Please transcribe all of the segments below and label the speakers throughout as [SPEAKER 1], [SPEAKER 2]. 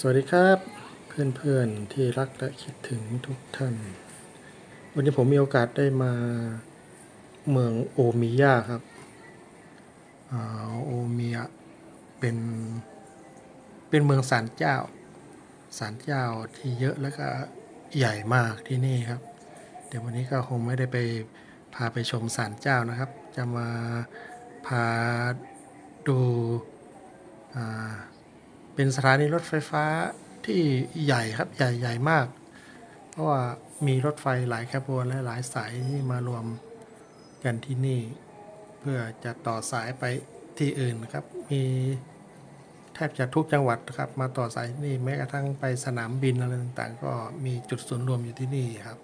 [SPEAKER 1] สวัสดีครับเพื่อนๆที่รักและคิดถึงทุกท่าน วันนี้ผมมีโอกาสได้มาเมืองโอมิยาครับอโอมิยะเป็นเป็นเมืองศาลเจ้าศาลเจ้าที่เยอะแล้วก็ใหญ่มากที่นี่ครับ เดี๋ยววันนี้ก็คงไม่ได้ไปพาไปชมศาลเจ้านะครับ จะมาพาดูอ่า เป็นสถานีรถไฟฟ้าที่ใหญ่ครับใหญ่ใหญ่มาก เพราะว่ามีรถไฟหลายขบวนและหลายสายที่มารวมกันที่นี่ เพื่อจะต่อสายไปที่อื่นครับ มีแทบจะทุกจังหวัดครับ มาต่อสายที่นี่แม้กระทั่งไปสนามบินอะไรต่างๆ ก็มีจุดศูนย์รวมอยู่ที่นี่ครับ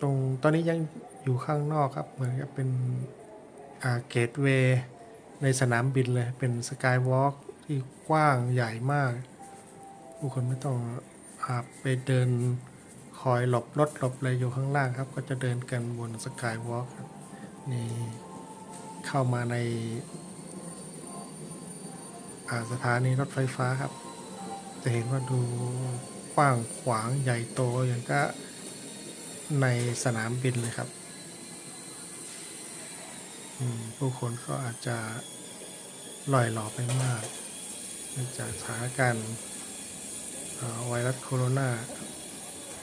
[SPEAKER 1] ตรงตอนนี้ยังอยู่ข้างนอกครับ เหมือนกับเป็นเกตเวย์ในสนามบินเลยเป็นสกายวอล์ก ที่กว้างใหญ่มาก ผู้คนไม่ต้องอาไปเดินคอยหลบรถหลบอะไรอยู่ข้างล่างครับ ก็จะเดินกันบนสกายวอล์กนี่เข้ามาในอาสถานีรถไฟฟ้าครับ จะเห็นว่าดูกว้างขวางใหญ่โตอย่างก็ในสนามบินเลยครับผู้คนก็อาจจะลอยหลอไปมาก จากสถานการณ์ไวรัสโคโรนา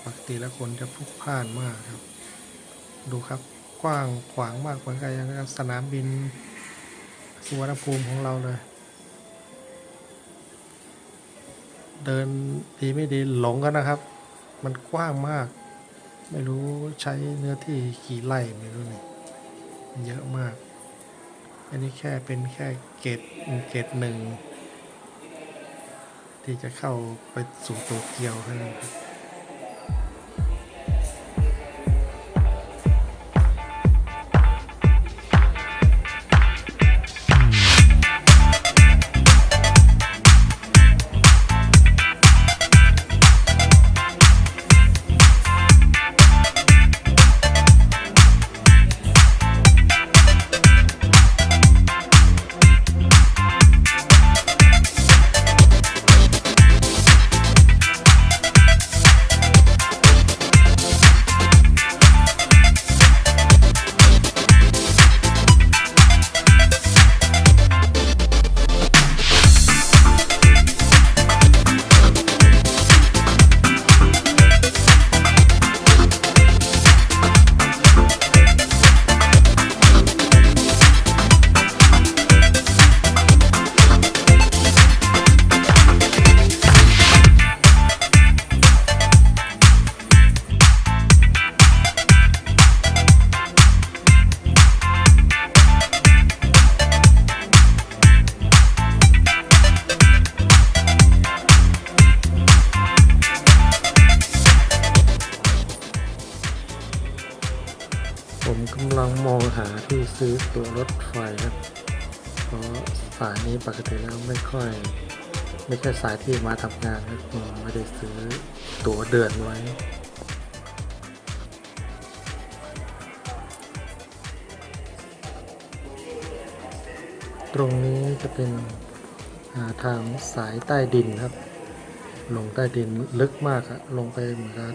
[SPEAKER 1] ปกติแล้วคนจะพลุกพล่านมากครับ ดูครับกว้างขวางมากเหมือนกับอย่างกับสนามบินสุวรรณภูมิของเราเลย เดินดีไม่ดีหลงกันนะครับ มันกว้างมาก ไม่รู้ใช้เนื้อที่กี่ไร่ไม่รู้นี่เยอะมาก อันนี้แค่เป็นแค่เกตเกตหนึ่ง ที่จะเข้าไปสู่โตเกียวเท่านั้นครับำลังมองหาที่ซื้อตั๋วรถไฟครับ เพราะสายนี้ปกติแล้วไม่ค่อย ไม่ใช่สายที่มาทำงานครับผมไม่ได้ซื้อตั๋วเดือนไว้ตรงนี้จะเป็นาทางสายใต้ดินครับ ลงใต้ดินลึกมากอะลงไปเหมือนกับ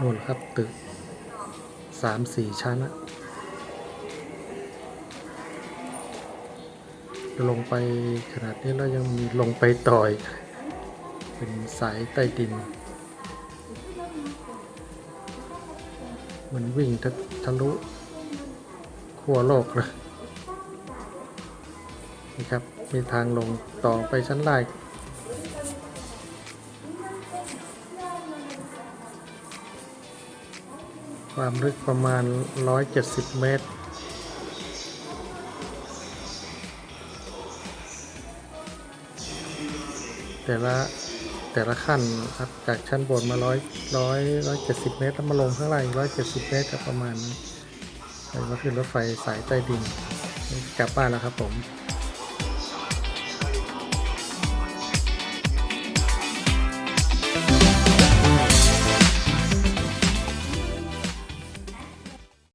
[SPEAKER 1] นู่นครับตึกสามสี่ชั้นอะ ลงไปขนาดนี้แล้วยังมีลงไปต่อยเป็นสายใต้ดิน มันวิ่งทะทะลุขั้วโลกเลยนี่ครับ มีทางลงต่อไปชั้นล่างความลึกประมาณ 170 เมตร แต่ละแต่ละขั้นครับจากชั้นบนมาร้อยร้อยร้อยเจ็ดสิบเมตรแล้วมาลงข้างล่างอีก170เมตรก็ประมาณนี้แล้วก็คือรถไฟสายใต้ดินกลับบ้านแล้วครับผม